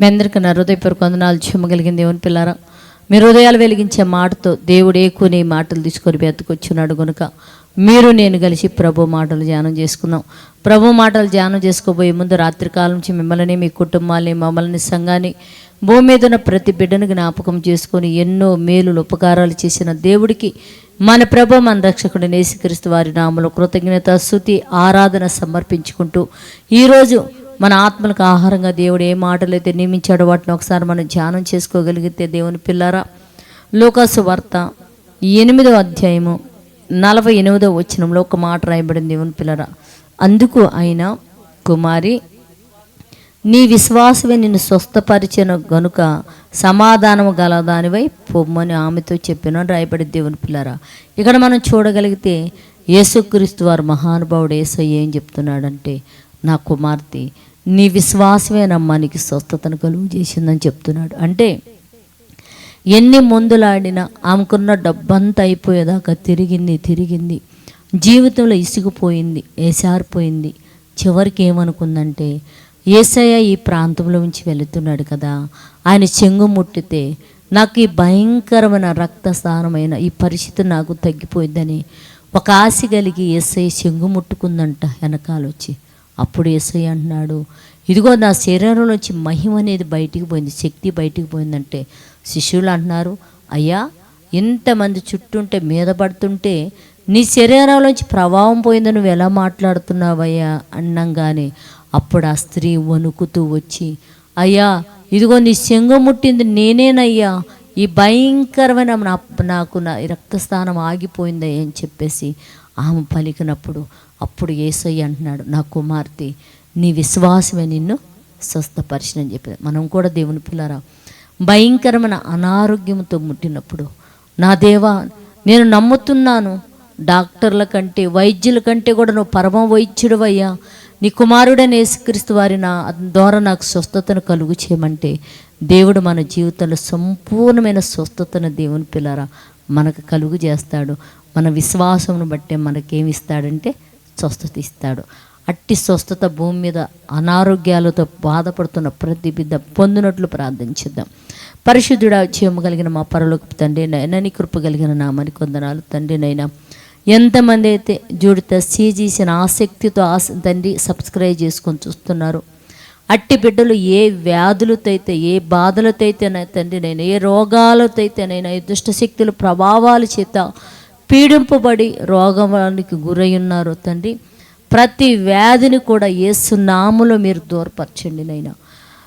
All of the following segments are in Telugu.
మీ అందరికీ నా హృదయపూర్వక వందనాలు చెమ్మగలిగిన దేవుని పిల్లారా. మీ హృదయాలు వెలిగించే మాటతో దేవుడు ఏకుని మాటలు తీసుకొని బెతుకొచ్చున్నాడు గనుక మీరు నేను కలిసి ప్రభు మాటలు ధ్యానం చేసుకుందాం. ప్రభు మాటలు ధ్యానం చేసుకోబోయే ముందు రాత్రికాలం నుంచి మిమ్మల్ని మీ కుటుంబాన్ని మమ్మల్ని సంఘాన్ని భూమి మీద ఉన్న ప్రతి బిడ్డను జ్ఞాపకం చేసుకొని ఎన్నో మేలులు ఉపకారాలు చేసిన దేవుడికి మన ప్రభు మన రక్షకుడు నేసిక్రీస్తు వారి నామలో కృతజ్ఞత శృతి ఆరాధన సమర్పించుకుంటూ ఈరోజు మన ఆత్మలకు ఆహారంగా దేవుడు ఏ మాటలు అయితే నియమించాడో వాటిని ఒకసారి మనం ధ్యానం చేసుకోగలిగితే దేవుని పిల్లారా లోకాసు వార్త ఎనిమిదో అధ్యాయము నలభై ఎనిమిదో వచనంలో ఒక మాట రాయబడింది దేవుని పిల్లరా. అందుకు ఆయన కుమారి నీ విశ్వాసమే నిన్ను స్వస్థపరిచిన గనుక సమాధానము గలదానివై పొమ్మని ఆమెతో చెప్పిన రాయబడి దేవుని పిల్లరా. ఇక్కడ మనం చూడగలిగితే యేసుక్రీస్తు వారు మహానుభావుడు యేసయ్య ఏం చెప్తున్నాడంటే నా కుమార్తె నీ విశ్వాసమేనమ్మా నీకు స్వస్థతను కలుగు చేసిందని చెప్తున్నాడు. అంటే ఎన్ని మందులాడినా ఆమెకున్న డబ్బంతా అయిపోయేదాకా తిరిగింది తిరిగింది. జీవితంలో ఇసుకుపోయింది ఏసారిపోయింది. చివరికి ఏమనుకుందంటే ఏసయ్య ఈ ప్రాంతంలో నుంచి వెళుతున్నాడు కదా. ఆయన చెంగు ముట్టితే నాకు ఈ భయంకరమైన రక్తస్థానమైన ఈ పరిస్థితి నాకు తగ్గిపోయిందని ఒక ఆశ కలిగి ఎస్ఐ చెంగు ముట్టుకుందంట వెనకాలొచ్చి. అప్పుడు ఏసై అంటున్నాడు ఇదిగో నా శరీరంలోంచి మహిమ అనేది బయటికి పోయింది శక్తి బయటికి పోయిందంటే. శిష్యులు అంటున్నారు అయ్యా ఇంతమంది చుట్టూంటే మీద పడుతుంటే నీ శరీరంలోంచి ప్రభావం పోయిందని నువ్వు ఎలా మాట్లాడుతున్నావయ్యా? అన్నంగానే అప్పుడు ఆ స్త్రీ వణుకుతూ వచ్చి అయ్యా ఇదిగో నీ శంగు ముట్టింది నేనేనయ్యా ఈ భయంకరమైన నా నాకు నా రక్తస్థానం ఆగిపోయిందయ్యా అని చెప్పేసి ఆమె పలికినప్పుడు అప్పుడు ఏసయ్య అంటున్నాడు నా కుమార్తె నీ విశ్వాసమే నిన్ను స్వస్థపరిచినని చెప్పి మనం కూడా దేవుని పిల్లరా భయంకరమైన అనారోగ్యంతో ముట్టినప్పుడు నా దేవా నేను నమ్ముతున్నాను డాక్టర్ల కంటే వైద్యుల కంటే కూడా నువ్వు పరమ వైద్యుడవయ్యా నీ కుమారుడైన యేసుక్రీస్తు వారి నా ద్వారా నాకు స్వస్థతను కలుగు చేయమంటే దేవుడు మన జీవితంలో సంపూర్ణమైన స్వస్థతను దేవుని పిల్లరా మనకు కలుగు చేస్తాడు. మన విశ్వాసమును బట్టే మనకేమి ఇస్తాడంటే స్వస్థత ఇస్తాడు అట్టి స్వస్థత భూమి మీద అనారోగ్యాలతో బాధపడుతున్న ప్రతి బిడ్డ పొందినట్లు ప్రార్థించిద్దాం. పరిశుద్ధుడా చేయము కలిగిన మా పరలోకి తండ్రి నైనా నీ కృప కలిగిన నామని కొందనాలు తండ్రి నైనా. ఎంతమంది అయితే జూడిత సీజీసిన ఆసక్తితో ఆస తండ్రి సబ్స్క్రైబ్ చేసుకొని చూస్తున్నారు. అట్టి బిడ్డలు ఏ వ్యాధులతో అయితే ఏ బాధలతో అయితే తండ్రి నేను ఏ రోగాలతో అయితేనైనా ఏ ఈ దుష్టశక్తుల ప్రభావాల చేత పీడింపబడి రోగానికి గురై ఉన్నారు తండ్రి. ప్రతి వ్యాధిని కూడా ఏసునాములో మీరు దూరపరచండి నైనా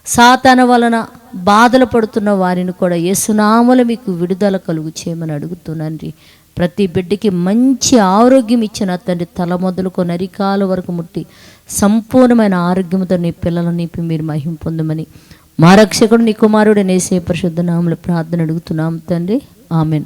సాతాన వలన బాధలు పడుతున్న వారిని కూడా ఏసునాములు మీకు విడుదల కలుగు చేయమని అడుగుతున్నానండి ప్రతి బిడ్డకి మంచి ఆరోగ్యం ఇచ్చిన తండ్రి తల మొదలుకొని అరికాల వరకు ముట్టి సంపూర్ణమైన ఆరోగ్యంతో నీ పిల్లలను నింపి మీరు మహిం పొందమని మా రక్షకుడు నీ కుమారుడు నేసే పరిశుద్ధ నామలు ప్రార్థన అడుగుతున్నాం తండ్రి. ఆమెను.